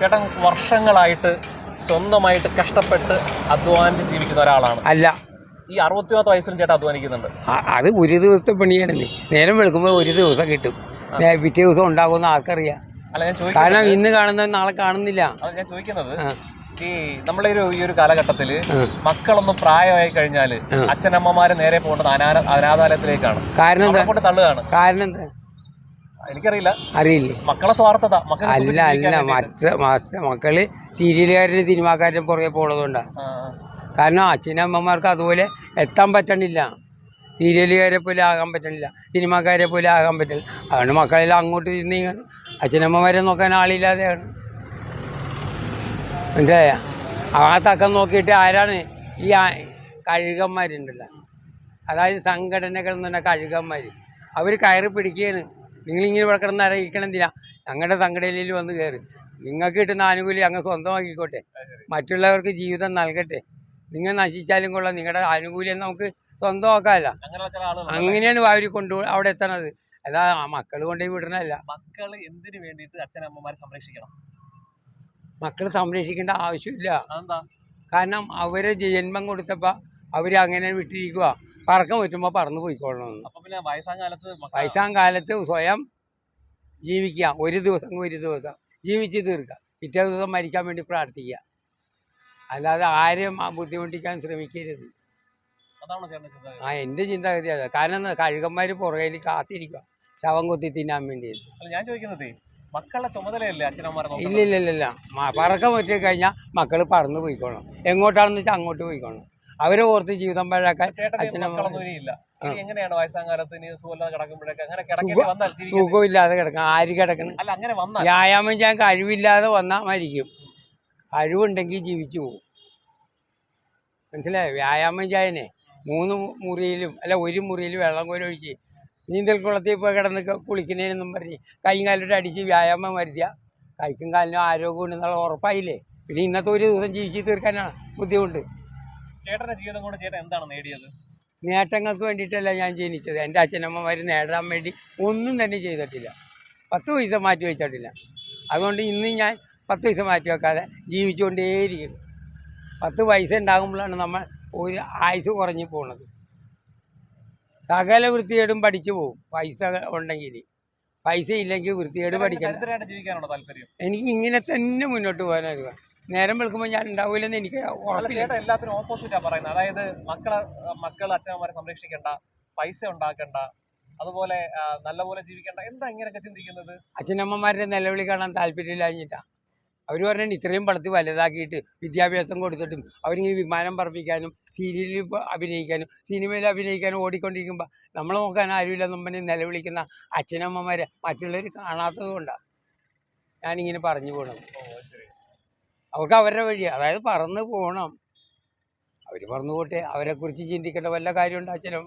ചേട്ടൻ വർഷങ്ങളായിട്ട് സ്വന്തമായിട്ട് കഷ്ടപ്പെട്ട് അധ്വാനിച്ച് ജീവിക്കുന്ന ഒരാളാണ്. അല്ല. ഈ അറുപത്തിമൂന്ന് വയസ്സിലും ചേട്ടൻ അധ്വാനിക്കുന്നുണ്ട്. അത് ഒരു ദിവസത്തെ പണിയാണല്ലേ? നേരം വെളുക്കുമ്പോൾ ഒരു ദിവസം കിട്ടും. പിറ്റേ ദിവസം ഉണ്ടാകുമെന്ന് ആർക്കറിയാം? അല്ല ഞാൻ കാരണം ചോദിക്കുന്നത് ഇന്ന് കാണുന്നത് നാളെ കാണുന്നില്ല. അല്ല ഞാൻ ചോദിക്കുന്നത് ഈ നമ്മളെ ഒരു ഈ ഒരു കാലഘട്ടത്തിൽ മക്കളൊന്നും പ്രായമായി കഴിഞ്ഞാൽ അച്ഛനമ്മമാരെ നേരെ പോകേണ്ടത് അനാഥ അനാഥാലയത്തിലേക്കാണ്. കാരണം തള്ളുകയാണ്. കാരണം എന്താ? എനിക്കറിയില്ല. അറിയില്ലേ? മക്കളെ സ്വാർത്ഥത അല്ല അല്ല മച്ച മക്കൾ സീരിയലുകാരും സിനിമാക്കാരും പുറകെ പോണതുകൊണ്ടാണ്. കാരണം അച്ഛനും അമ്മമാർക്ക് അതുപോലെ എത്താൻ പറ്റണില്ല. സീരിയലുകാരെ പോലെ ആകാൻ പറ്റണില്ല. സിനിമാക്കാരെ പോലെ ആകാൻ പറ്റില്ല അതുകൊണ്ട് മക്കളെല്ലാം അങ്ങോട്ട് നീങ്ങണം അച്ഛനമ്മമാരെ നോക്കാൻ ആളില്ലാതെയാണ്. മനസ്സിലായ? ആ തക്കം നോക്കിയിട്ട് ആരാണ് ഈ കഴുകന്മാരുണ്ടല്ലോ? അതായത് സംഘടനകൾ എന്ന് പറഞ്ഞാൽ കഴുകന്മാർ അവർ കയറി പിടിക്കുകയാണ്. നിങ്ങളിങ്ങനെ ഇവിടെ കിടന്ന് അറിയിക്കണം എന്തിനാ ഞങ്ങളുടെ സംഘടനയിൽ വന്ന് കയറി. നിങ്ങൾക്ക് കിട്ടുന്ന ആനുകൂല്യം അങ്ങ് സ്വന്തമാക്കിക്കോട്ടെ. മറ്റുള്ളവർക്ക് ജീവിതം നൽകട്ടെ. നിങ്ങൾ നശിച്ചാലും കൊള്ളാം. നിങ്ങളുടെ ആനുകൂല്യം നമുക്ക് സ്വന്തമാക്കാമല്ല. അങ്ങനെയാണ് അവർ കൊണ്ട് അവിടെ എത്തണത്. അതാ മക്കൾ കൊണ്ടുപോയി വിടണല്ല മക്കൾ എന്തിനു വേണ്ടിയിട്ട് അച്ഛനമ്മമാരെ സംരക്ഷിക്കണം? മക്കൾ സംരക്ഷിക്കേണ്ട ആവശ്യമില്ല. കാരണം അവരെ ജന്മം കൊടുത്തപ്പോൾ അവർ അങ്ങനെ വിട്ടിരിക്കുക പറക്കം പറ്റുമ്പോൾ പറന്ന് പോയിക്കൊള്ളണമെന്ന് അപ്പൊ പിന്നെ വയസ്സാം കാലത്ത് മക്ക- വയസ്സാം കാലത്ത് സ്വയം ജീവിക്കുക. ഒരു ദിവസം ഒരു ദിവസം ജീവിച്ച് തീർക്കുക. പിറ്റേ ദിവസം മരിക്കാൻ വേണ്ടി പ്രാർത്ഥിക്കുക. അല്ലാതെ ആരെയും ആ ബുദ്ധിമുട്ടിക്കാൻ ശ്രമിക്കരുത്. അതാണോ ചേട്ടൻ ചിന്ത? ആ എന്റെ ചിന്താഗതി അതാ. കാരണം എന്താ? കഴുകന്മാർ പുറകിൽ കാത്തിരിക്കുക. ശവം കൊത്തി തിന്നാൻ വേണ്ടി അല്ല ഞാൻ ചോദിക്കുന്നത് മക്കളുടെ ചുമതലയല്ലേ അച്ഛനമ്മമാരെ ഇല്ല ഇല്ല ഇല്ല ഇല്ല മ- പറക്കം പറ്റി കഴിഞ്ഞാൽ മക്കൾ പറന്ന് പോയിക്കോണം എങ്ങോട്ടാണെന്ന് വെച്ചാൽ അങ്ങോട്ട് പോയിക്കോണം അവരെ ഓർത്ത് ജീവിതം പഴക്കാൻ എങ്ങനെയാണ് സുഖമില്ലാതെ കിടക്കുമ്പോഴൊക്കെ? അങ്ങനെ സുഖമില്ലാതെ കിടക്കും. ആര് കിടക്കണം വ്യായാമം ചെയ്യാൻ കഴിവില്ലാതെ വന്നാൽ മരിക്കും. കഴിവുണ്ടെങ്കിൽ ജീവിച്ചു പോകും. മനസ്സിലായോ? വ്യായാമം ചെയ്യാനേ മൂന്ന് മുറിയിലും അല്ല ഒരു മുറിയിൽ വെള്ളം കോരി ഒഴിച്ച് നീന്തൽ കുളത്തിൽ പോയി കിടന്ന് കുളിക്കുന്നതിനൊന്നും കുളിക്കുന്നതിനെന്നും പറഞ്ഞ് കൈയും കാലിട്ട് അടിച്ച് വ്യായാമം വരുത്തിയ കൈക്കും കാലിനും ആരോഗ്യം ഉണ്ടെന്നുള്ള ഉറപ്പായില്ലേ? പിന്നെ ഇന്നത്തെ ഒരു ദിവസം ജീവിച്ച് തീർക്കാനാണ് ബുദ്ധിമുട്ട്. ചേട്ടന്റെ ജീവിതം കൊണ്ട് ചേട്ടൻ എന്താണ് നേടിയത്? നേട്ടങ്ങൾക്ക് വേണ്ടിയിട്ടല്ല ഞാൻ ജനിച്ചത്. എന്റെ അച്ഛനമ്മമാർ നേടാൻ വേണ്ടി ഒന്നും തന്നെ ചെയ്തിട്ടില്ല. പത്ത് പൈസ മാറ്റി വെച്ചിട്ടില്ല. അതുകൊണ്ട് ഇന്ന് ഞാൻ പത്ത് പൈസ മാറ്റി വെക്കാതെ ജീവിച്ചുകൊണ്ടേയിരിക്കും പത്ത് പൈസ ഉണ്ടാകുമ്പോഴാണ് നമ്മൾ ഒരു ആയുസ് കുറഞ്ഞു പോണത്. സകല വൃത്തികേടും പഠിച്ചു പോകും. പൈസ ഉണ്ടെങ്കിൽ. പൈസ ഇല്ലെങ്കിൽ വൃത്തികേട് പഠിക്കണം എനിക്ക് ഇങ്ങനെ തന്നെ മുന്നോട്ട് പോകാനാണ് നേരം വെളുക്കുമ്പോൾ ഞാൻ ഉണ്ടാവില്ലെന്ന് എനിക്ക് ഉറപ്പില്ല. എല്ലാത്തിനും ഓപ്പോസിറ്റാ പറയുന്നത്. അതായത് മക്കളെ മക്കൾ അച്ഛനമ്മമാരെ സംരക്ഷിക്കേണ്ട പൈസ ഉണ്ടാക്കണ്ട അതുപോലെ നല്ലപോലെ ജീവിക്കേണ്ട. എന്താ ഇങ്ങനെയൊക്കെ ചിന്തിക്കുന്നത്? അച്ഛനമ്മമാരുടെ നിലവിളി കാണാൻ താല്പര്യമില്ലാഞ്ഞിട്ടാണ് അവർ പറഞ്ഞാൽ ഇത്രയും പടത്ത് വലുതാക്കിയിട്ട് വിദ്യാഭ്യാസം കൊടുത്തിട്ടും അവരിങ്ങനെ വിമാനം പറപ്പിക്കാനും സീരിയലിൽ അഭിനയിക്കാനും സിനിമയിൽ അഭിനയിക്കാനും ഓടിക്കൊണ്ടിരിക്കുമ്പോൾ നമ്മൾ നോക്കാൻ ആരുമില്ലെന്നും പറഞ്ഞ് നിലവിളിക്കുന്ന അച്ഛനമ്മമാരെ മറ്റുള്ളവർ കാണാത്തത് കൊണ്ടാണ് ഞാനിങ്ങനെ പറഞ്ഞു പോകണം അവർക്ക് അവരുടെ വഴി അതായത് പറന്ന് പോകണം അവർ പറന്നു പോട്ടെ അവരെ കുറിച്ച് ചിന്തിക്കേണ്ട വല്ല കാര്യമുണ്ട് അച്ഛനും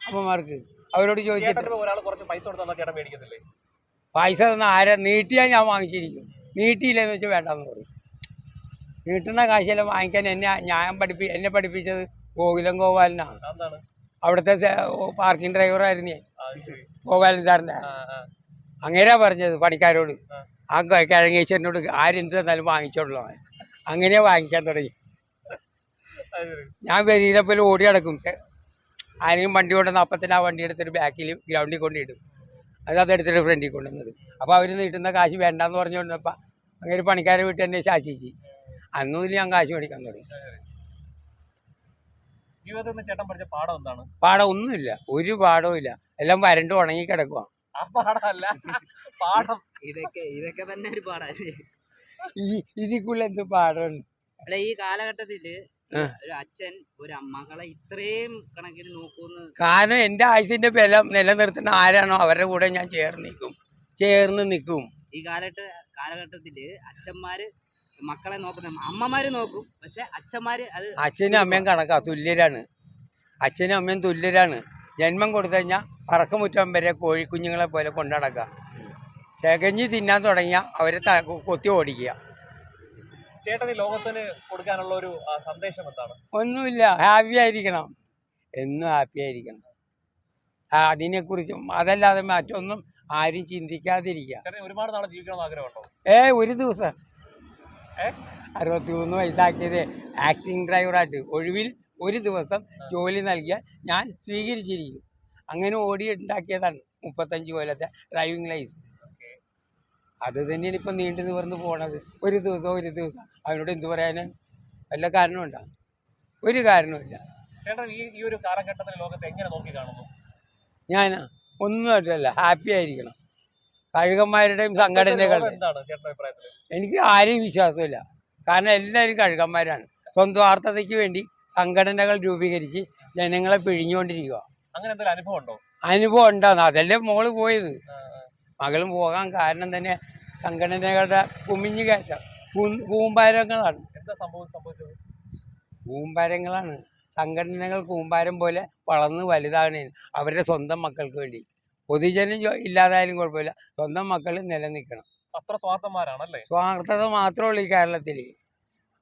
അമ്മമാർക്ക്? അവരോട് ചോദിച്ചിട്ട്. ഒരാൾ കുറച്ച് പൈസ കൊടുത്താൽ ചേട്ടൻ മേടിക്കത്തില്ലേ? പൈസ തന്ന ആരെ? നീട്ടിയാൽ ഞാൻ വാങ്ങിച്ചിരിക്കും. നീട്ടിയില്ലെന്ന് വെച്ചാൽ വേണ്ടെന്ന് പറയും. നീട്ടുന്ന കാശെല്ലാം വാങ്ങിക്കാൻ എന്നെ ഞാൻ പഠിപ്പി എന്നെ പഠിപ്പിച്ചത് ഗോകുലം ഗോപാലനാണ് അവിടുത്തെ പാർക്കിംഗ് ഡ്രൈവറായിരുന്നു. ഗോപാലൻ സാറിന്റെ. ആ പറഞ്ഞത് പണിക്കാരോട്. ആ. കിഴങ്ങീശ്വരനോട് ആരെന്ത് തന്നാലും വാങ്ങിച്ചോളൂ അങ്ങനെ വാങ്ങിക്കാൻ തുടങ്ങി. ഞാൻ വരിയിലെ പോലെ ഓടി അടക്കും ആരെങ്കിലും വണ്ടി കൊണ്ടുവന്ന അപ്പത്തിന് ആ വണ്ടി എടുത്തിട്ട് ബാക്കിൽ ഗ്രൗണ്ടിൽ കൊണ്ടിടും അത് അതെടുത്തിട്ട് ഫ്രണ്ടിൽ കൊണ്ടുവന്നത് അപ്പോൾ അവർ നീട്ടുന്ന കാശ് വേണ്ടാന്ന് പറഞ്ഞുകൊണ്ടപ്പോൾ അങ്ങനെ പണിക്കാരെ വീട്ടിൽ എന്നെ ശാസിച്ച്. അന്നും ഇല്ല ഞാൻ കാശ് മേടിക്കാൻ തുടങ്ങി. ജീവിതത്തിൽ നിന്ന് ചേട്ടൻ പഠിച്ച പാഠം എന്താണ്? ഒന്നുമില്ല. ഒരു പാടവും ഇല്ല. എല്ലാം വരണ്ട് ഉണങ്ങി കിടക്കുക ആ പാഠമല്ല പാഠം ഇതൊക്കെ ഇതൊക്കെ തന്നെ ഒരു പാടാണ് ഈ ഇതിക്കുള്ള എന്ത് പാടമുണ്ട് അല്ല ഈ കാലഘട്ടത്തിൽ ഒരു അച്ഛൻ ഒരു മകളെ ഇത്രയും കണക്കിന് നോക്കുന്നു കാരണം എന്റെ ആയുസിന്റെ ബലം നിലനിർത്തുന്ന ആരാണോ അവരുടെ കൂടെ ഞാൻ ചേർന്ന് നിൽക്കും. ചേർന്ന് നിൽക്കും. ഈ കാലഘട്ട കാലഘട്ടത്തിൽ അച്ഛന്മാര് മക്കളെ നോക്കുന്ന അമ്മമാര് നോക്കും. പക്ഷെ അച്ഛന്മാര് അത് അച്ഛനും അമ്മയും കണക്കാ തുല്യരാണ്. അച്ഛനും അമ്മയും തുല്യരാണ്. ജന്മം കൊടുത്തു കഴിഞ്ഞാൽ പറക്കമുറ്റം വരെ കോഴിക്കുഞ്ഞുങ്ങളെ പോലെ കൊണ്ടുനടക്കുക ചകഞ്ഞ് തിന്നാൻ തുടങ്ങിയ അവരെ ത കൊത്തി ഓടിക്കുക. ചേട്ടൻ ഈ ലോകത്തിന് കൊടുക്കാനുള്ള ഒരു സന്ദേശം എന്താണ്? ഒന്നുമില്ല ഹാപ്പി ആയിരിക്കണം. എന്നും ഹാപ്പി ആയിരിക്കണം. അതിനെക്കുറിച്ചും അതല്ലാതെ മറ്റൊന്നും ആരും ചിന്തിക്കാതിരിക്കുക. ഒരുപാട് നാളെ ജീവിക്കണമെന്ന് ആഗ്രഹമുണ്ടോ? ഏ ഒരു ദിവസം? അറുപത്തി മൂന്ന് വയസ്സാക്കിയത് ആക്ടിങ് ഡ്രൈവറായിട്ട് ഒഴിവിൽ ഒരു ദിവസം ജോലി നൽകിയാൽ ഞാൻ സ്വീകരിച്ചിരിക്കും. അങ്ങനെ ഓടി ഉണ്ടാക്കിയതാണ് മുപ്പത്തഞ്ച് കൊല്ലത്തെ ഡ്രൈവിംഗ് ലൈസൻസ് അത് തന്നെയാണ് ഇപ്പം നീണ്ടു നിവർന്ന് പോണത്. ഒരു ദിവസം ഒരു ദിവസം. അവനോട് എന്ത് പറയാനും? വല്ല കാരണമുണ്ടോ ഒരു കാരണവുമില്ല ഈ ഒരു കാലഘട്ടത്തിൽ ലോകത്തെ എങ്ങനെ നോക്കി കാണുന്നു? ഒന്നുമായിട്ടല്ല ഹാപ്പി ആയിരിക്കണം. കഴുകന്മാരുടെയും സംഘടനകളുടെ. എനിക്ക് ആരെയും വിശ്വാസമില്ല. കാരണം എല്ലാവരും കഴുകന്മാരാണ്. സ്വന്തം വാർത്തതയ്ക്ക് വേണ്ടി സംഘടനകൾ രൂപീകരിച്ച് ജനങ്ങളെ പിഴിഞ്ഞുകൊണ്ടിരിക്കുക അങ്ങനെ എന്തെങ്കിലും അനുഭവം ഉണ്ടോ? അനുഭവം ഉണ്ടാകുന്നു അതല്ലേ മോൾ പോയത്. മകളും പോകാൻ കാരണം തന്നെ സംഘടനകളുടെ കുമിഞ്ഞു കയറ്റം. കൂമ്പാരങ്ങളാണ് എന്താ സംഭവം സംഭവിച്ചത്? കൂമ്പാരങ്ങളാണ് സംഘടനകൾ കൂമ്പാരം പോലെ വളർന്ന് വലുതാണ്. അവരുടെ സ്വന്തം മക്കൾക്ക് വേണ്ടി. പൊതുജനം ഇല്ലാതായാലും കുഴപ്പമില്ല. സ്വന്തം മക്കൾ നിലനിൽക്കണം. അത്ര സ്വാർത്ഥന്മാരാണല്ലേ? സ്വാർത്ഥത മാത്രമേ ഉള്ളൂ ഈ കേരളത്തിൽ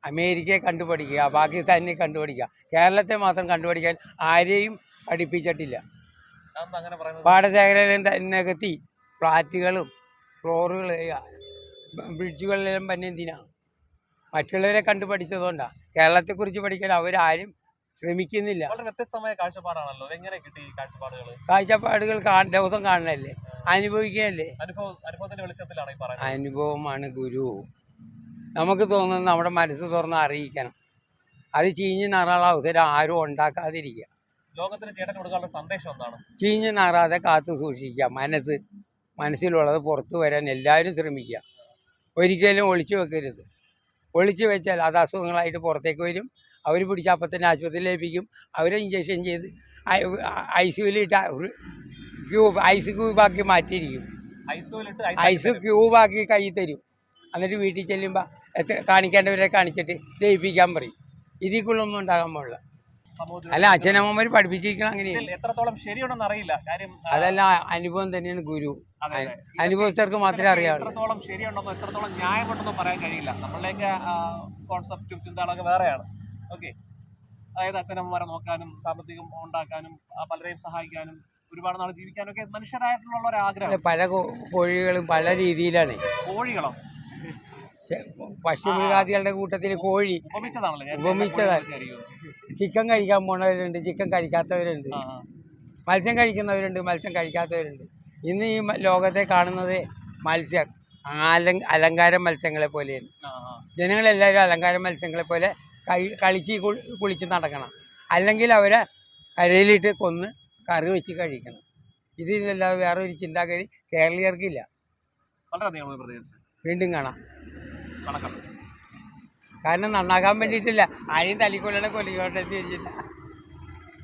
അമേരിക്കയെ കണ്ടുപഠിക്കുക പാകിസ്ഥാനെ കണ്ടുപഠിക്കുക കേരളത്തെ മാത്രം കണ്ടുപഠിക്കാൻ ആരെയും പറയുന്നത്? പാടശേഖരയിലും നികത്തി ഫ്ലാറ്റുകളും ഫ്ലോറുകൾ ബ്രിഡ്ജുകളിലെല്ലാം തന്നെ എന്തിനാ? മറ്റുള്ളവരെ കണ്ടു പഠിച്ചതുകൊണ്ടാണ് കേരളത്തെക്കുറിച്ച് പഠിക്കാൻ അവരാരും ശ്രമിക്കുന്നില്ല. വളരെ വ്യത്യസ്തമായ കാഴ്ചപ്പാടാണല്ലോ. എങ്ങനെ കിട്ടി കാഴ്ചപ്പാടുകൾ ദിവസം കാണണല്ലേ അനുഭവിക്കുകയല്ലേ? അനുഭവ അനുഭവത്തിന്റെ വെളിച്ചത്തിലാണ് അനുഭവമാണ് ഗുരു. നമുക്ക് തോന്നുന്നത് നമ്മുടെ മനസ്സ് തുറന്ന് അറിയിക്കണം. അത് ചീഞ്ഞ് നിറാനുള്ള അവസരം ആരും ഉണ്ടാക്കാതിരിക്കുക. ലോകത്തിന് ചേട്ടൻ കൊടുക്കാനുള്ള സന്ദേശം എന്താണ്? ചീഞ്ഞ് നാറാതെ കാത്തു സൂക്ഷിക്കുക. മനസ്സ് മനസ്സിലുള്ളത് പുറത്തു വരാൻ എല്ലാവരും ശ്രമിക്കുക. ഒരിക്കലും ഒളിച്ചു വെക്കരുത്. ഒളിച്ചു വെച്ചാൽ അത് അസുഖങ്ങളായിട്ട് പുറത്തേക്ക് വരും. അവർ പിടിച്ച് അപ്പം തന്നെ ആശുപത്രിയിൽ ലഭിക്കും അവരെ ഇഞ്ചക്ഷൻ ചെയ്ത് ഐ സിയുലിട്ട് ക്യൂബ് ഐസ് ക്യൂബാക്കി മാറ്റിയിരിക്കും. ഐസ് ക്യൂബാക്കി കൈ തരും. എന്നിട്ട് വീട്ടിൽ ചെല്ലുമ്പോൾ എത്ര കാണിക്കേണ്ടവരെ കാണിച്ചിട്ട് ലയിപ്പിക്കാൻ പറയും. ഇതിക്കുള്ളൊന്നും ഉണ്ടാകാൻ പാടില്ല. അല്ല അച്ഛനമ്മമാർ പഠിപ്പിച്ചിരിക്കണം അങ്ങനെയാണ് ഇതിൽ എത്രത്തോളം ശരിയുണ്ടെന്ന് അറിയില്ല കാര്യം അതല്ല അനുഭവം തന്നെയാണ് ഗുരു. അനുഭവസ്ഥർക്ക് മാത്രമേ അറിയാവുള്ളൂ എത്രത്തോളം ശരിയുണ്ടെന്നോ എത്രത്തോളം ന്യായമുണ്ടെന്നോ പറയാൻ കഴിയില്ല നമ്മളുടെയൊക്കെ കോൺസെപ്റ്റും ചിന്തകളൊക്കെ വേറെയാണ് ഓക്കെ അതായത് അച്ഛനമ്മമാരെ നോക്കാനും സാമ്പത്തികം ഉണ്ടാക്കാനും പലരെയും സഹായിക്കാനും ഒരുപാട് നാൾ ജീവിക്കാനും ഒക്കെ മനുഷ്യരായിട്ടുള്ള ഒരു ആഗ്രഹം പല കോഴികളും പല രീതിയിലാണ് കോഴികളോ പക്ഷി പശുമൃഗാദികളുടെ കൂട്ടത്തിൽ കോഴി ഉപമിച്ചതാണല്ലോ ഉപമിച്ചതാണ് ഉപമിച്ചതാണ്. ചിക്കൻ കഴിക്കാൻ പോണവരുണ്ട് ചിക്കൻ കഴിക്കാത്തവരുണ്ട്. മത്സ്യം കഴിക്കുന്നവരുണ്ട് മത്സ്യം കഴിക്കാത്തവരുണ്ട്. ഇന്ന് ഈ ലോകത്തെ കാണുന്നത് മത്സ്യം അലങ്ക അലങ്കാര മത്സ്യങ്ങളെ പോലെയാണ്. ജനങ്ങളെല്ലാവരും അലങ്കാര മത്സ്യങ്ങളെ പോലെ കളിച്ച് കുളിച്ച് നടക്കണം. അല്ലെങ്കിൽ അവരെ കരയിലിട്ട് കൊന്ന് കറി വെച്ച് കഴിക്കണം. ഇത് ഇതല്ലാതെ വേറെ ഒരു ചിന്താഗതി കേരളീയർക്കില്ല. വീണ്ടും കാണാം. കണക്കാം കാരണം നന്നാക്കാൻ വേണ്ടിയിട്ടില്ല. ആരെയും തല്ലിക്കൊല്ലണ കൊല്ലിക്കോട്ടെ തിരിച്ചില്ല